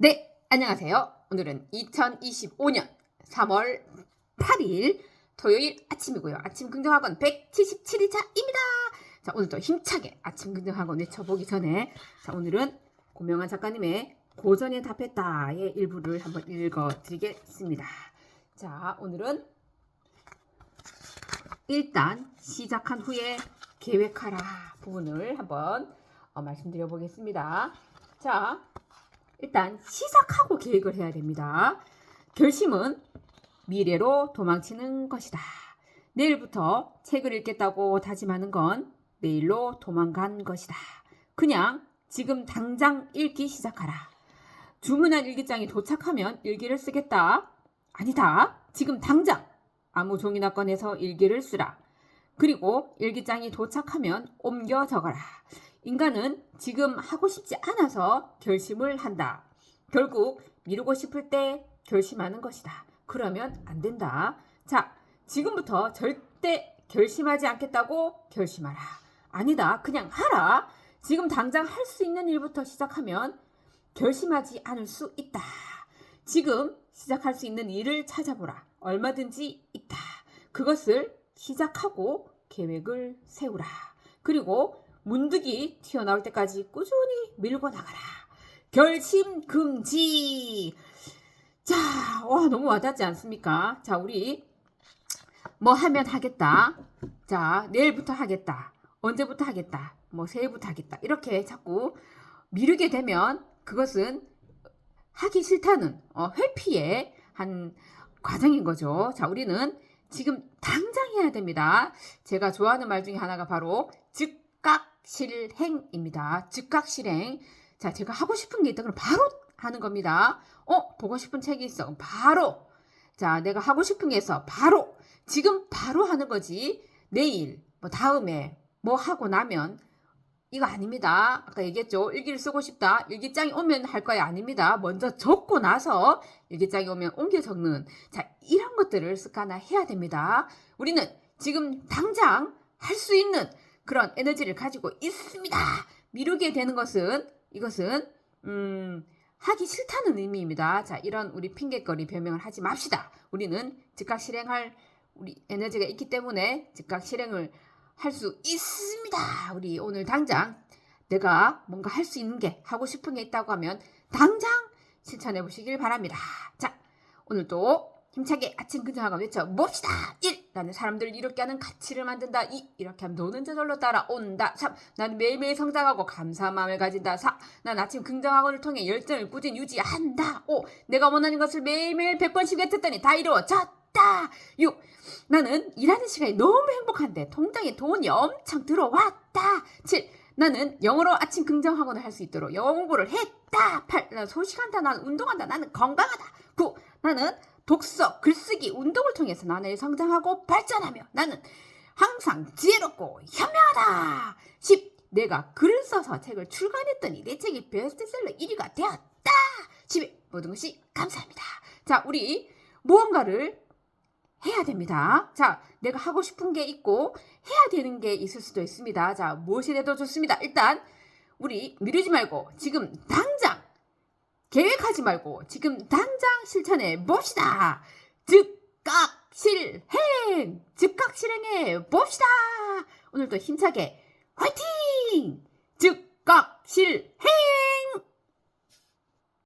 네, 안녕하세요. 오늘은 2025년 3월 8일 토요일 아침이고요. 아침 긍정학원 177일차입니다. 자, 오늘도 힘차게 아침 긍정학원 외쳐보기 전에 자, 오늘은 고명환 작가님의 고전에 답했다의 일부를 한번 읽어드리겠습니다. 자, 오늘은 일단 시작한 후에 계획하라 부분을 한번 어, 말씀드려 보겠습니다. 자, 일단 시작하고 계획을 해야 됩니다. 결심은 미래로 도망치는 것이다. 내일부터 책을 읽겠다고 다짐하는 건 내일로 도망간 것이다. 그냥 지금 당장 읽기 시작하라. 주문한 일기장이 도착하면 일기를 쓰겠다. 아니다. 지금 당장 아무 종이나 꺼내서 일기를 쓰라. 그리고 일기장이 도착하면 옮겨 적어라. 인간은 지금 하고 싶지 않아서 결심을 한다. 결국 미루고 싶을 때 결심하는 것이다. 그러면 안 된다. 자, 지금부터 절대 결심하지 않겠다고 결심하라. 아니다. 그냥 하라. 지금 당장 할 수 있는 일부터 시작하면 결심하지 않을 수 있다. 지금 시작할 수 있는 일을 찾아보라. 얼마든지 있다. 그것을 시작하고 계획을 세우라. 그리고 문득이 튀어나올 때까지 꾸준히 밀고 나가라. 결심 금지. 자, 와, 너무 와닿지 않습니까? 자, 우리 뭐 하면 하겠다. 자, 내일부터 하겠다. 언제부터 하겠다. 뭐 새해부터 하겠다. 이렇게 자꾸 미루게 되면 그것은 하기 싫다는 어, 회피의 한 과정인 거죠. 자, 우리는 지금 당장 해야 됩니다. 제가 좋아하는 말 중에 하나가 바로 즉각 실행입니다. 즉각 실행. 자, 제가 하고 싶은 게 있다 그럼 바로 하는 겁니다. 어, 보고 싶은 책이 있어. 바로. 자, 내가 하고 싶은 게 있어. 바로. 지금 바로 하는 거지. 내일, 뭐 다음에 뭐 하고 나면 이거 아닙니다. 아까 얘기했죠. 일기를 쓰고 싶다. 일기장이 오면 할 거야. 아닙니다. 먼저 적고 나서 일기장이 오면 옮겨 적는. 자, 이런 것들을 습관화 해야 됩니다. 우리는 지금 당장 할 수 있는 그런 에너지를 가지고 있습니다. 미루게 되는 것은 이것은 음, 하기 싫다는 의미입니다. 자, 이런 우리 핑계거리 변명을 하지 맙시다. 우리는 즉각 실행할 우리 에너지가 있기 때문에 즉각 실행을 할 수 있습니다. 우리 오늘 당장 내가 뭔가 할 수 있는 게 하고 싶은 게 있다고 하면 당장 실천해 보시길 바랍니다. 자, 오늘도 힘차게 아침 근정하고 외쳐 봅시다. 1. 나는 사람들을 이롭게 하는 가치를 만든다. 2. 이렇게 하면 노는 저절로 따라온다. 3. 나는 매일매일 성장하고 감사한 마음을 가진다. 4. 난 아침 긍정학원을 통해 열정을 꾸준히 유지한다. 5. 내가 원하는 것을 매일매일 100번씩 외쳤더니 다 이루어졌다. 6. 나는 일하는 시간이 너무 행복한데 통장에 돈이 엄청 들어왔다. 7. 나는 영어로 아침 긍정학원을 할 수 있도록 영어 공부를 했다. 8. 나는 소식한다. 나는 운동한다. 나는 건강하다. 9. 나는 독서, 글쓰기, 운동을 통해서 나는 성장하고 발전하며 나는 항상 지혜롭고 현명하다. 10. 내가 글을 써서 책을 출간했더니 내 책이 베스트셀러 1위가 되었다. 11. 모든 것이 감사합니다. 자, 우리 무언가를 해야 됩니다. 자, 내가 하고 싶은 게 있고 해야 되는 게 있을 수도 있습니다. 자, 무엇이 돼도 좋습니다. 일단 우리 미루지 말고 지금 당장 계획하지 말고 지금 당장 실천해 봅시다. 즉각 실행! 즉각 실행해 봅시다. 오늘도 힘차게 화이팅! 즉각 실행!